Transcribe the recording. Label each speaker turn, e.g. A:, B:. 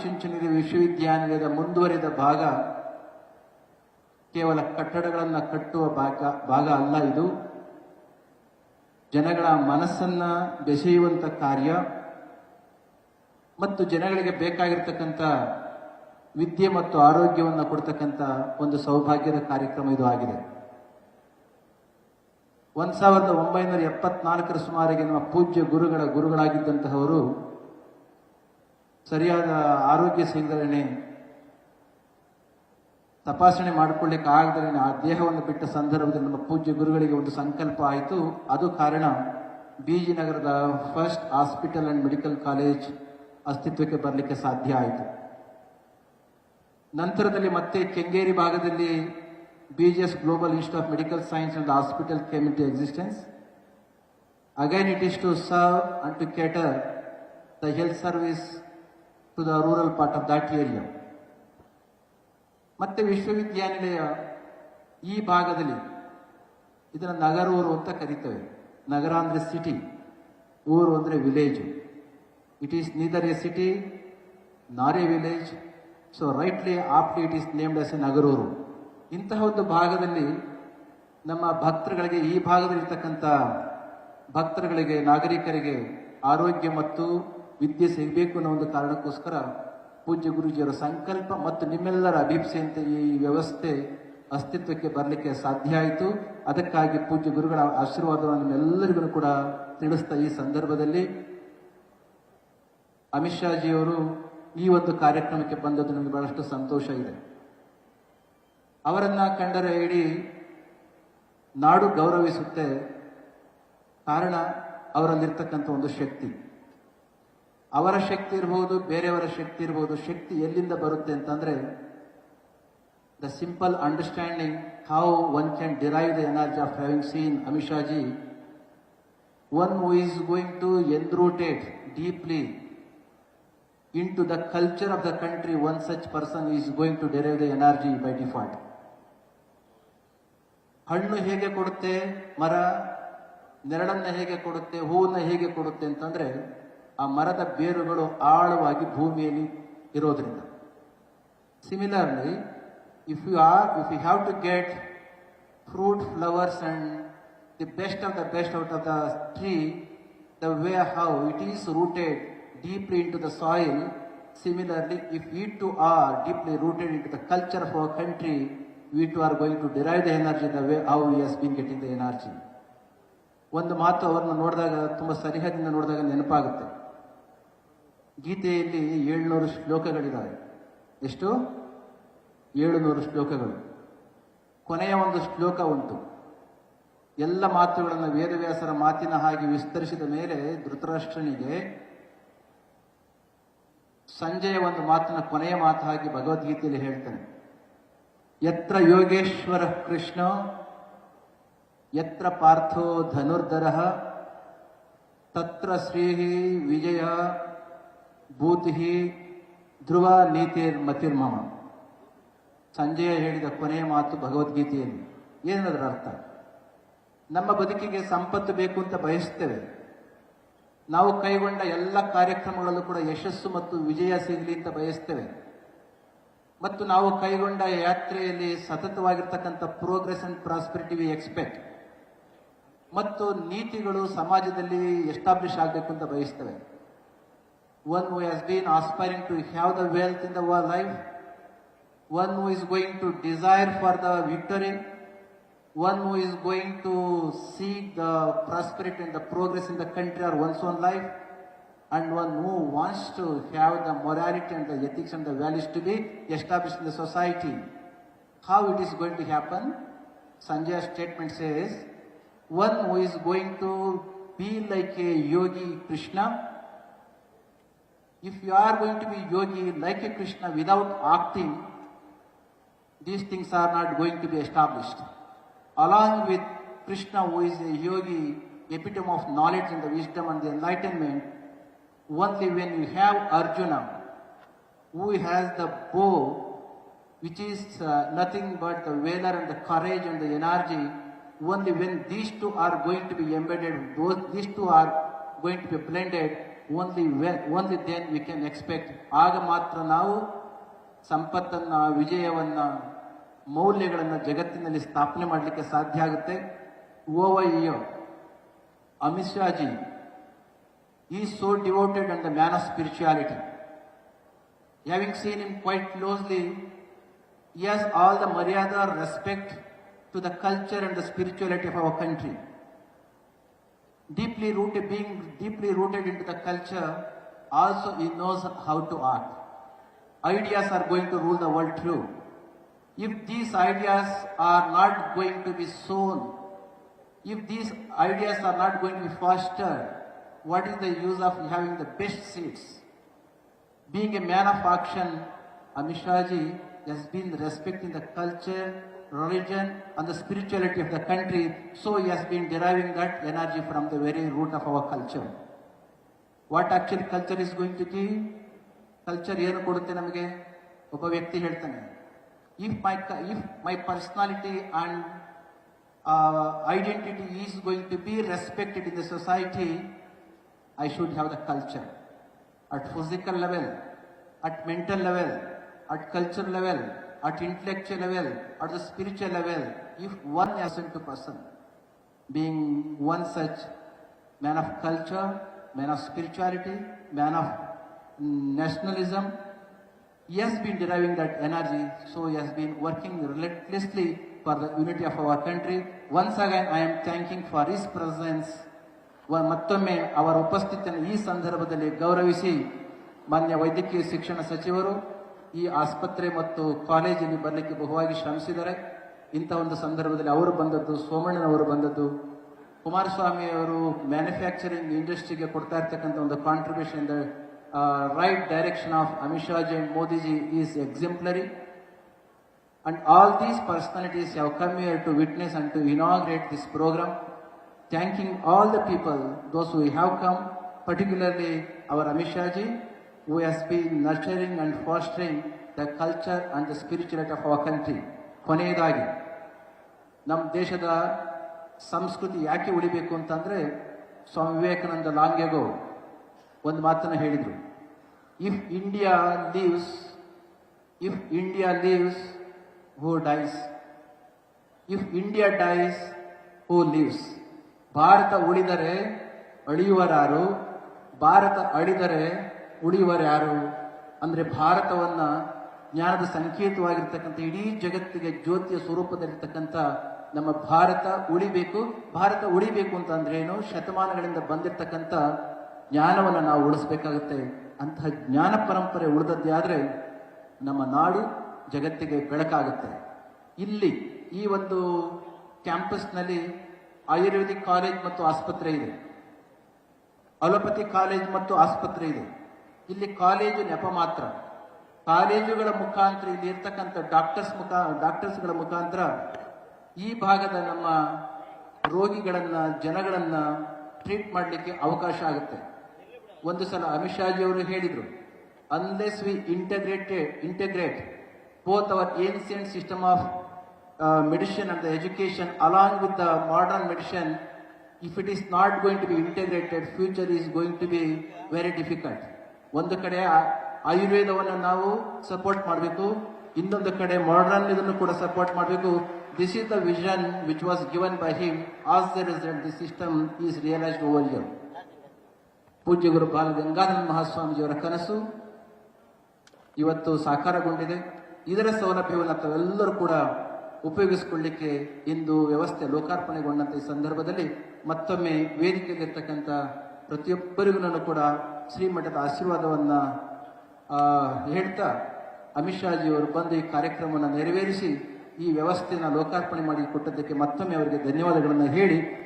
A: ಆದಿಚುಂಚನಗಿರಿ ವಿಶ್ವವಿದ್ಯಾನಿಲಯದ ಮುಂದುವರಿದ ಭಾಗ ಕೇವಲ ಕಟ್ಟಡಗಳನ್ನು ಕಟ್ಟುವ ಭಾಗ ಭಾಗ ಅಲ್ಲ ಇದು. ಜನಗಳ ಮನಸ್ಸನ್ನ ಬೆಸೆಯುವಂತ ಕಾರ್ಯ ಮತ್ತು ಜನಗಳಿಗೆ ಬೇಕಾಗಿರ್ತಕ್ಕಂಥ ವಿದ್ಯೆ ಮತ್ತು ಆರೋಗ್ಯವನ್ನು ಕೊಡ್ತಕ್ಕಂಥ ಒಂದು ಸೌಭಾಗ್ಯದ ಕಾರ್ಯಕ್ರಮ ಇದು ಆಗಿದೆ. ಒಂದ್ ಸಾವಿರದ ಒಂಬೈನೂರ ಎಪ್ಪತ್ನಾಲ್ಕರ ಸುಮಾರಿಗೆ ನಮ್ಮ ಪೂಜ್ಯ ಗುರುಗಳ ಗುರುಗಳಾಗಿದ್ದಂತಹವರು ಸರಿಯಾದ ಆರೋಗ್ಯ ಸಿಂಗರಣೆ ತಪಾಸಣೆ ಮಾಡಿಕೊಳ್ಳಿಕ್ಕೆ ಆಗದೇ ಆ ದೇಹವನ್ನು ಬಿಟ್ಟ ಸಂದರ್ಭದಲ್ಲಿ ನಮ್ಮ ಪೂಜ್ಯ ಗುರುಗಳಿಗೆ ಒಂದು ಸಂಕಲ್ಪ ಆಯಿತು. ಅದು ಕಾರಣ ಬೀಜಿ ನಗರದ first hospital and medical college ಅಸ್ತಿತ್ವಕ್ಕೆ ಬರಲಿಕ್ಕೆ ಸಾಧ್ಯ ಆಯಿತು. ನಂತರದಲ್ಲಿ ಮತ್ತೆ ಕೆಂಗೇರಿ ಭಾಗದಲ್ಲಿ B G S global institute of medical science and hospital came into existence again it is to serve and to cater the health service to the rural part of that area ಮತ್ತೆ ವಿಶ್ವವಿದ್ಯಾನಿಲಯ ಈ ಭಾಗದಲ್ಲಿ ಇದನ್ನು ನಗರೂರು ಅಂತ ಕರೀತೇವೆ. ನಗರ ಅಂದರೆ city ಊರು ಅಂದರೆ village it is neither a city nor a village so rightly aptly it is named as a Nagaruru ಇಂತಹ ಒಂದು ಭಾಗದಲ್ಲಿ ನಮ್ಮ ಭಕ್ತರುಗಳಿಗೆ, ಈ ಭಾಗದಲ್ಲಿರ್ತಕ್ಕಂಥ ಭಕ್ತರುಗಳಿಗೆ, ನಾಗರಿಕರಿಗೆ ಆರೋಗ್ಯ ಮತ್ತು ವಿದ್ಯೆ ಸಿಗಬೇಕು ಅನ್ನೋ ಒಂದು ಕಾರಣಕ್ಕೋಸ್ಕರ ಪೂಜ್ಯ ಗುರುಜಿಯವರ ಸಂಕಲ್ಪ ಮತ್ತು ನಿಮ್ಮೆಲ್ಲರ ಅಭಿಪ್ಸೆಯಂತೆ ಈ ವ್ಯವಸ್ಥೆ ಅಸ್ತಿತ್ವಕ್ಕೆ ಬರಲಿಕ್ಕೆ ಸಾಧ್ಯ ಆಯಿತು. ಅದಕ್ಕಾಗಿ ಪೂಜ್ಯ ಗುರುಗಳ ಆಶೀರ್ವಾದವನ್ನು ನಿಮ್ಮೆಲ್ಲರಿಗೂ ಕೂಡ ತಿಳಿಸ್ತಾ ಈ ಸಂದರ್ಭದಲ್ಲಿ. ಅಮಿತ್ ಶಾಜಿಯವರು ಈ ಒಂದು ಕಾರ್ಯಕ್ರಮಕ್ಕೆ ಬಂದದ್ದು ನಮಗೆ ಬಹಳಷ್ಟು ಸಂತೋಷ ಇದೆ. ಅವರನ್ನ ಕಂಡರೆ ಇಡೀ ನಾಡು ಗೌರವಿಸುತ್ತೆ ಕಾರಣ ಅವರಲ್ಲಿರ್ತಕ್ಕಂಥ ಒಂದು ಶಕ್ತಿ. ಅವರ ಶಕ್ತಿ ಇರಬಹುದು ಬೇರೆಯವರ ಶಕ್ತಿ ಇರಬಹುದು ಶಕ್ತಿ ಎಲ್ಲಿಂದ ಬರುತ್ತೆ ಅಂತಂದ್ರೆ the simple understanding how one can derive the energy of having seen Amit Shah ji one who is going to ಎನ್ರೂಟೆಡ್ deeply in to the culture of the country one such person is going to derive the energy by default ಹಣ್ಣು ಹೇಗೆ ಕೊಡುತ್ತೆ, ಮರ, ನೆರಳನ್ನ ಹೇಗೆ ಕೊಡುತ್ತೆ, ಹೂವನ್ನ ಹೇಗೆ ಕೊಡುತ್ತೆ ಅಂತಂದ್ರೆ ಆ ಮರದ ಬೇರುಗಳು ಆಳವಾಗಿ ಭೂಮಿಯಲ್ಲಿ ಇರೋದ್ರಿಂದ. Similarly if you are if you have to get fruit flowers and the best of the best out of the tree the way how it is rooted deeply into the soil similarly if we too are deeply rooted into the culture of our country we too are going to derive the energy the way how we as been getting the energy ಒಂದು ಮಾತು ಅವರನ್ನು ನೋಡಿದಾಗ, ತುಂಬ ಸರಿಹದಿಂದ ನೋಡಿದಾಗ ನೆನಪಾಗುತ್ತೆ. ಗೀತೆಯಲ್ಲಿ ಏಳ್ನೂರು ಶ್ಲೋಕಗಳಿದ್ದಾವೆ ಎಷ್ಟು? ಏಳುನೂರು ಶ್ಲೋಕಗಳು. ಕೊನೆಯ ಒಂದು ಶ್ಲೋಕ ಉಂಟು. ಎಲ್ಲ ಮಾತುಗಳನ್ನು ವೇದವ್ಯಾಸರ ಮಾತಿನ ಹಾಗೆ ವಿಸ್ತರಿಸಿದ ಮೇಲೆ ಧೃತರಾಷ್ಟ್ರನಿಗೆ ಸಂಜೆಯ ಒಂದು ಮಾತಿನ ಕೊನೆಯ ಮಾತು ಹಾಗೆ ಭಗವದ್ಗೀತೆಯಲ್ಲಿ ಹೇಳ್ತಾನೆ. ಯತ್ರ ಯೋಗೇಶ್ವರ ಕೃಷ್ಣ, ಯತ್ರ ಪಾರ್ಥೋ ಧನುರ್ಧರ, ತತ್ರ ಶ್ರೀ ವಿಜಯ ಭೂತಿ ಧ್ರುವ ನೀತಿರ್ ಮತಿರ್ಮಮ ಸಂಜಯ ಹೇಳಿದ ಕೊನೆಯ ಮಾತು ಭಗವದ್ಗೀತೆಯಲ್ಲಿ. ಏನದರ ಅರ್ಥ? ನಮ್ಮ ಬದುಕಿಗೆ ಸಂಪತ್ತು ಬೇಕು ಅಂತ ಬಯಸ್ತೇವೆ. ನಾವು ಕೈಗೊಂಡ ಎಲ್ಲ ಕಾರ್ಯಕ್ರಮಗಳಲ್ಲೂ ಕೂಡ ಯಶಸ್ಸು ಮತ್ತು ವಿಜಯ ಸಿಗಲಿ ಅಂತ ಬಯಸ್ತೇವೆ. ಮತ್ತು ನಾವು ಕೈಗೊಂಡ ಯಾತ್ರೆಯಲ್ಲಿ ಸತತವಾಗಿರ್ತಕ್ಕಂಥ progress and prosperity we expect ಮತ್ತು ನೀತಿಗಳು ಸಮಾಜದಲ್ಲಿ ಎಸ್ಟಾಬ್ಲಿಷ್ ಆಗಬೇಕು ಅಂತ ಬಯಸ್ತೇವೆ. one who has been aspiring to have the wealth in the world life, one who is going to desire for the victory, one who is going to seek the prosperity and the progress in the country or one's own life, and one who wants to have the morality and the ethics and the values to be established in the society. How it is going to happen? Sanjay's statement says, one who is going to be like a yogi Krishna, if you are going to be yogi like a Krishna without acting, these things are not going to be established. Along with Krishna, who is a yogi, epitome of knowledge and the wisdom and the enlightenment, only when you have Arjuna, who has the bow, which is uh, nothing but the valor and the courage and the energy, only when these two are going to be embedded, those, these two are going to be blended, only we only then we can expect ಆಗ ಮಾತ್ರ ನಾವು ಸಂಪತ್ತನ್ನು, ವಿಜಯವನ್ನು, ಮೌಲ್ಯಗಳನ್ನು ಜಗತ್ತಿನಲ್ಲಿ ಸ್ಥಾಪನೆ ಮಾಡಲಿಕ್ಕೆ ಸಾಧ್ಯ ಆಗುತ್ತೆ. ಓವೈಯೋ ಅಮಿತ್ ಶಾಜಿ ಈ so devoted and the man of spirituality having seen in quite closely yes all all the maryada respect to the culture and the spirituality of country. Deeply rooted, being deeply rooted into the culture, also he knows how to act. Ideas are going to rule the world through. If these ideas are not going to be sown, if these ideas are not going to be fostered, what is the use of having the best seeds? Being a man of action, Amishaji has been respecting the culture, religion, and the spirituality of the country, so he has been deriving that energy from the very root of our culture. What actually culture is going to give culture ಏನು ಕೊಡುತ್ತೆ ನಮಗೆ ಒಬ್ಬ ವ್ಯಕ್ತಿ ಹೇಳ್ತಾನೆ if my if my personality and identity is going to be respected in the society I should have the culture at physical level, at mental level, at cultural level, at intellectual level, at the spiritual level, if one person to person, being one such man of culture, man of spirituality, man of nationalism, he has been deriving that energy, so he has been working relentlessly for the unity of our country. Once again, I am thanking for his presence ಮತ್ತೊಮ್ಮೆ ಅವರ ಉಪಸ್ಥಿತಿಯನ್ನು ಈ ಸಂದರ್ಭದಲ್ಲಿ ಗೌರವಿಸಿ ಮಾನ್ಯ ವೈದ್ಯಕೀಯ ಶಿಕ್ಷಣ ಸಚಿವರು ಈ ಆಸ್ಪತ್ರೆ ಮತ್ತು ಕಾಲೇಜಿಗೆ ಬರಲಿಕ್ಕೆ ಬಹುವಾಗಿ ಶ್ರಮಿಸಿದ್ದಾರೆ ಇಂಥ ಒಂದು ಸಂದರ್ಭದಲ್ಲಿ ಅವರು ಬಂದದ್ದು ಸೋಮಣ್ಣನವರು ಬಂದದ್ದು. ಕುಮಾರಸ್ವಾಮಿ ಅವರು ಮ್ಯಾನುಫ್ಯಾಕ್ಚರಿಂಗ್ ಇಂಡಸ್ಟ್ರಿಗೆ ಕೊಡ್ತಾ ಇರ್ತಕ್ಕಂಥ ಒಂದು contribution the right direction of Amit Shaji and Modi ji is ಎಕ್ಸಿಂಪ್ಲರಿ and all these personalities have come here to witness and to inaugurate this programme thanking all the people those who have come particularly our Amit Shah ji, who has been nurturing and fostering the culture and the spirituality of our country. ಕೊನೆಯದಾಗಿ, ನಮ್ಮ ದೇಶದ ಸಂಸ್ಕೃತಿ ಯಾಕೆ ಉಳಿಬೇಕು ಅಂತಂದರೆ Swami Vivekananda long ಒಂದು ಮಾತನ್ನು ಹೇಳಿದರು. If India lives if India lives who dies if India dies who lives Bharat ಉಳಿದರೆ ಅಳಿಯುವರಾರು, ಭಾರತ ಅಳಿದರೆ ಉಳಿಯುವರ್ಯಾರು ಅಂದ್ರೆ ಭಾರತವನ್ನ ಜ್ಞಾನದ ಸಂಕೇತವಾಗಿರ್ತಕ್ಕಂಥ ಇಡೀ ಜಗತ್ತಿಗೆ ಜ್ಯೋತಿಯ ಸ್ವರೂಪದಲ್ಲಿರ್ತಕ್ಕಂಥ ನಮ್ಮ ಭಾರತ ಉಳಿಬೇಕು. ಭಾರತ ಉಳಿಬೇಕು ಅಂತ ಅಂದ್ರೆ ಏನು? ಶತಮಾನಗಳಿಂದ ಬಂದಿರತಕ್ಕಂಥ ಜ್ಞಾನವನ್ನು ನಾವು ಉಳಿಸ್ಬೇಕಾಗುತ್ತೆ. ಅಂತಹ ಜ್ಞಾನ ಪರಂಪರೆ ಉಳಿದದ್ದೇ ಆದರೆ ನಮ್ಮ ನಾಡು ಜಗತ್ತಿಗೆ ಬೆಳಕಾಗುತ್ತೆ. ಇಲ್ಲಿ ಈ ಒಂದು ಕ್ಯಾಂಪಸ್ನಲ್ಲಿ ಆಯುರ್ವೇದಿಕ್ ಕಾಲೇಜ್ ಮತ್ತು ಆಸ್ಪತ್ರೆ ಇದೆ. ಅಲೋಪತಿ ಕಾಲೇಜ್ ಮತ್ತು ಆಸ್ಪತ್ರೆ ಇದೆ. ಇಲ್ಲಿ ಕಾಲೇಜು ನೆಪ ಮಾತ್ರ. ಕಾಲೇಜುಗಳ ಮುಖಾಂತರ ಇಲ್ಲಿ ಇರ್ತಕ್ಕಂಥ ಡಾಕ್ಟರ್ಸ್ ಮುಖ, ಡಾಕ್ಟರ್ಸ್ಗಳ ಮುಖಾಂತರ ಈ ಭಾಗದ ನಮ್ಮ ರೋಗಿಗಳನ್ನು, ಜನಗಳನ್ನು ಟ್ರೀಟ್ ಮಾಡಲಿಕ್ಕೆ ಅವಕಾಶ ಆಗುತ್ತೆ. ಒಂದು ಸಲ ಅಮಿತ್ ಅವರು ಹೇಳಿದರು unless we integrated integrate both our ancient system of medicine and the education along with the modern medicine if it is not going to be integrated future is going to be very difficult ಒಂದು ಕಡೆ ಆಯುರ್ವೇದವನ್ನು ನಾವು support ಮಾಡಬೇಕು, ಇನ್ನೊಂದು ಕಡೆ modern ಇದನ್ನು ಕೂಡ support ಮಾಡಬೇಕು. This is the vision which was given by him as the result the system is realised over year ಪೂಜ್ಯ ಗುರು ಬಾಲ ಮಹಾಸ್ವಾಮೀಜಿಯವರ ಕನಸು ಇವತ್ತು ಸಾಕಾರಗೊಂಡಿದೆ. ಇದರ ಸೌಲಭ್ಯವನ್ನು ತಾವೆಲ್ಲರೂ ಕೂಡ ಉಪಯೋಗಿಸಿಕೊಳ್ಳಿಕ್ಕೆ ಇಂದು ವ್ಯವಸ್ಥೆ ಲೋಕಾರ್ಪಣೆಗೊಂಡಂತ ಈ ಸಂದರ್ಭದಲ್ಲಿ ಮತ್ತೊಮ್ಮೆ ವೇದಿಕೆಯಲ್ಲಿರ್ತಕ್ಕಂಥ ಪ್ರತಿಯೊಬ್ಬರಿಗೂ ಕೂಡ ಶ್ರೀಮಠದ ಆಶೀರ್ವಾದವನ್ನ ಹೇಳ್ತಾ ಅಮಿತ್ ಶಾಜಿಯವರು ಬಂದು ಈ ಕಾರ್ಯಕ್ರಮವನ್ನು ನೆರವೇರಿಸಿ ಈ ವ್ಯವಸ್ಥೆಯನ್ನು ಲೋಕಾರ್ಪಣೆ ಮಾಡಿ ಕೊಟ್ಟದ್ದಕ್ಕೆ ಮತ್ತೊಮ್ಮೆ ಅವರಿಗೆ ಧನ್ಯವಾದಗಳನ್ನು ಹೇಳಿ